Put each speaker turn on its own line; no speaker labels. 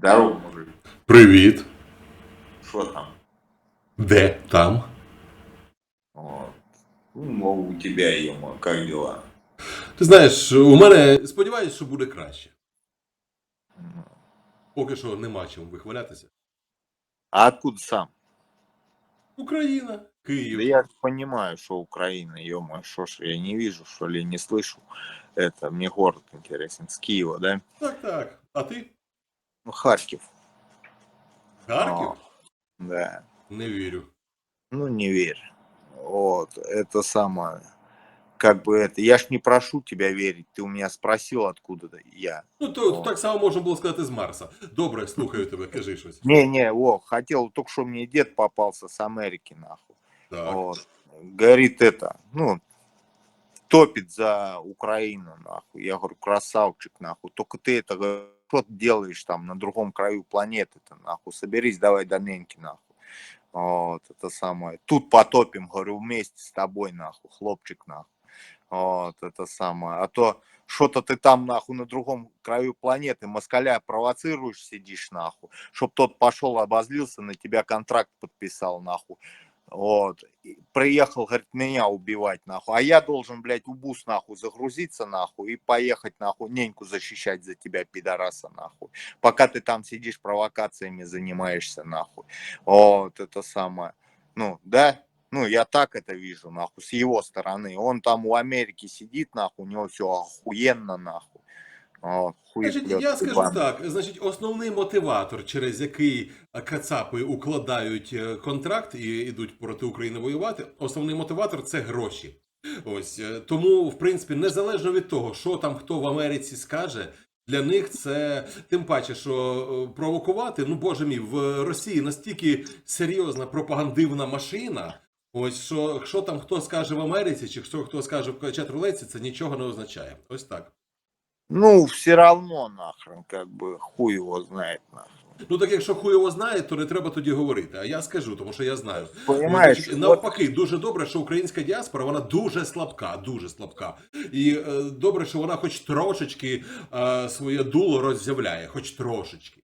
Здорово, мужик.
Привіт.
Что там?
Де там?
Вот. Ну, мол, у тебя, ема, как дела?
Ти знаєш, у мене сподіваюся, що буде краще. Поки що нема чим вихвалятися.
А откуда сам?
Україна,
Да
Київ.
я понимаю, что Украина, ё что ж, я не вижу, что ли, не слышу. Это, мне город интересен, с Киева, да?
Так, так. А ти?
Ну, Харьков.
Харків?
А, Да.
Не вірю.
Ну, не верь. Вот, это самое. Как бы это, я ж не прошу тебя верить, ты у меня спросил, откуда я.
Ну, то,
О.
так само можна було сказати з Марса. Добре, слухаю тебе, кажи щось.
Не-не, о, хотел, только что мне дед попался с Америки, нахуй.
Так.
Вот. Говорит это, ну, топит за Украину, нахуй. Я говорю, красавчик, нахуй. Только ты это, что ты делаешь там на другом краю планеты-то, нахуй. Соберись, давай до неньки, нахуй. Вот, это самое. Тут потопим, говорю, вместе с тобой, нахуй, хлопчик, нахуй. Вот, это самое. А то что-то ты там, нахуй, на другом краю планеты москаля провоцируешь, сидишь, нахуй, чтоб тот пошел, обозлился, на тебя контракт подписал, нахуй. Вот. Приехал, говорит, меня убивать, нахуй. А я должен, блядь, в бус, нахуй, загрузиться, нахуй, и поехать, нахуй, неньку защищать за тебя, пидораса, нахуй. Пока ты там сидишь, провокациями занимаешься, нахуй. Вот, это самое. Ну, да? Ну, я так это вижу, нахуй, с его стороны. Он там у Америки сидит, нахуй, у него все охуенно, нахуй. Хуй
Значить, я скажу так: значить, основний мотиватор, через який кацапи укладають е, контракт і йдуть проти України воювати, основний мотиватор це гроші. Ось е, тому, в принципі, незалежно від того, що там хто в Америці скаже. Для них це тим паче, що е, провокувати, ну боже мій, в Росії настільки серйозна пропагандивна машина. Ось що, що там хто скаже в Америці, чи хто хто скаже в чат-рулетці, це нічого не означає. Ось так.
Ну, все равно, нахрен, как бы, хуй его знает, нахрен.
Ну так якщо хуй його знає, то не треба тоді говорити. А я скажу, тому що я знаю.
Понимаєш,
Значить,
вот-
навпаки, дуже добре, що українська діаспора вона дуже слабка, дуже слабка. І е, добре, що вона хоч трошечки е, своє дуло роззявляє, хоч трошечки.